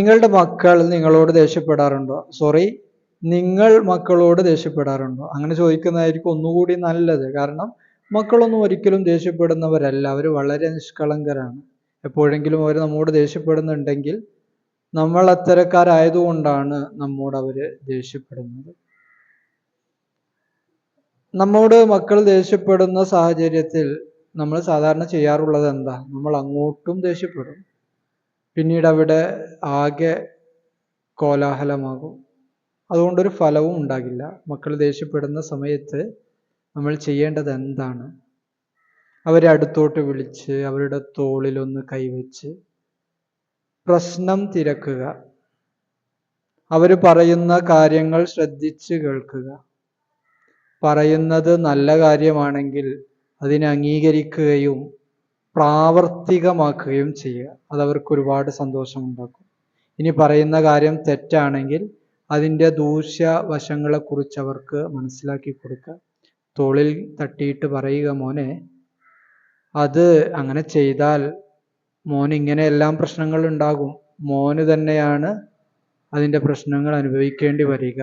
നിങ്ങളുടെ മക്കൾ നിങ്ങളോട് ദേഷ്യപ്പെടാറുണ്ടോ? സോറി നിങ്ങൾ മക്കളോട് ദേഷ്യപ്പെടാറുണ്ടോ? അങ്ങനെ ചോദിക്കുന്നതായിരിക്കും ഒന്നുകൂടി നല്ലത്. കാരണം മക്കളൊന്നും ഒരിക്കലും ദേഷ്യപ്പെടുന്നവരല്ല. അവർ വളരെ നിഷ്കളങ്കരാണ്. എപ്പോഴെങ്കിലും അവർ നമ്മോട് ദേഷ്യപ്പെടുന്നുണ്ടെങ്കിൽ നമ്മൾ അത്തരക്കാരായതുകൊണ്ടാണ് നമ്മോട് അവർ ദേഷ്യപ്പെടുന്നത്. നമ്മോട് മക്കൾ ദേഷ്യപ്പെടുന്ന സാഹചര്യത്തിൽ നമ്മൾ സാധാരണ ചെയ്യാറുള്ളത് എന്താ? നമ്മൾ അങ്ങോട്ടും ദേഷ്യപ്പെടും. പിന്നീട് അവിടെ ആകെ കോലാഹലമാകും. അതുകൊണ്ടൊരു ഫലവും ഉണ്ടാകില്ല. മക്കൾ ദേഷ്യപ്പെടുന്ന സമയത്ത് നമ്മൾ ചെയ്യേണ്ടത് എന്താണ് അവരെ അടുത്തോട്ട് വിളിച്ച് അവരുടെ തോളിലൊന്ന് കൈവച്ച് പ്രശ്നം തിരക്കുക. അവർ പറയുന്ന കാര്യങ്ങൾ ശ്രദ്ധിച്ച് കേൾക്കുക. പറയുന്നത് നല്ല കാര്യമാണെങ്കിൽ അതിനെ അംഗീകരിക്കുകയും പ്രാവർത്തികമാക്കുകയും ചെയ്യുക. അത് അവർക്ക് ഒരുപാട് സന്തോഷമുണ്ടാക്കും ഇനി പറയുന്ന കാര്യം തെറ്റാണെങ്കിൽ അതിന്റെ ദൂഷ്യവശങ്ങളെക്കുറിച്ച് അവർക്ക് മനസ്സിലാക്കി കൊടുക്കുക. തോളിൽ തട്ടിയിട്ട് പറയുക മോനെ അത് അങ്ങനെ ചെയ്താൽ മോൻ ഇങ്ങനെയെല്ലാം പ്രശ്നങ്ങൾ ഉണ്ടാകും. മോന് തന്നെയാണ് അതിന്റെ പ്രശ്നങ്ങൾ അനുഭവിക്കേണ്ടി വരിക.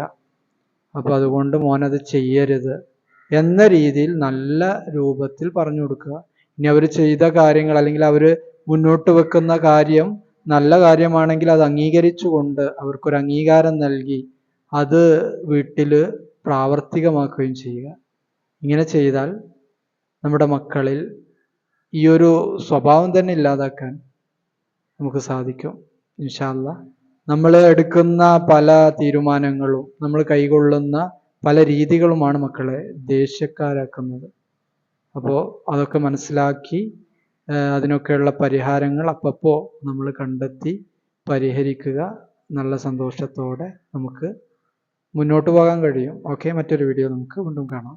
അപ്പോൾ അതുകൊണ്ട് മോനത് ചെയ്യരുത്. എന്ന രീതിയിൽ നല്ല രൂപത്തിൽ പറഞ്ഞു കൊടുക്കുക. ഇനി അവർ ചെയ്ത കാര്യങ്ങൾ അല്ലെങ്കിൽ അവർ മുന്നോട്ട് വെക്കുന്ന കാര്യം നല്ല കാര്യമാണെങ്കിൽ അത് അംഗീകരിച്ചുകൊണ്ട് അവർക്കൊരു അംഗീകാരം നൽകി അത് വീട്ടിൽ പ്രാവർത്തികമാക്കുകയും ചെയ്യുക. ഇങ്ങനെ ചെയ്താൽ നമ്മുടെ മക്കളിൽ ഈ ഒരു സ്വഭാവം തന്നെ ഇല്ലാതാക്കാൻ നമുക്ക് സാധിക്കും. ഇൻഷാല്ല നമ്മൾ എടുക്കുന്ന പല തീരുമാനങ്ങളും നമ്മൾ കൈകൊള്ളുന്ന പല രീതികളുമാണ് മക്കളെ ദേഷ്യക്കാരാക്കുന്നത്. അപ്പോൾ അതൊക്കെ മനസ്സിലാക്കി അതിനൊക്കെയുള്ള പരിഹാരങ്ങൾ അപ്പപ്പോൾ നമ്മൾ കണ്ടെത്തി പരിഹരിക്കുക നല്ല സന്തോഷത്തോടെ നമുക്ക് മുന്നോട്ട് പോകാൻ കഴിയും. ഓക്കെ മറ്റൊരു വീഡിയോ നമുക്ക് വീണ്ടും കാണാം.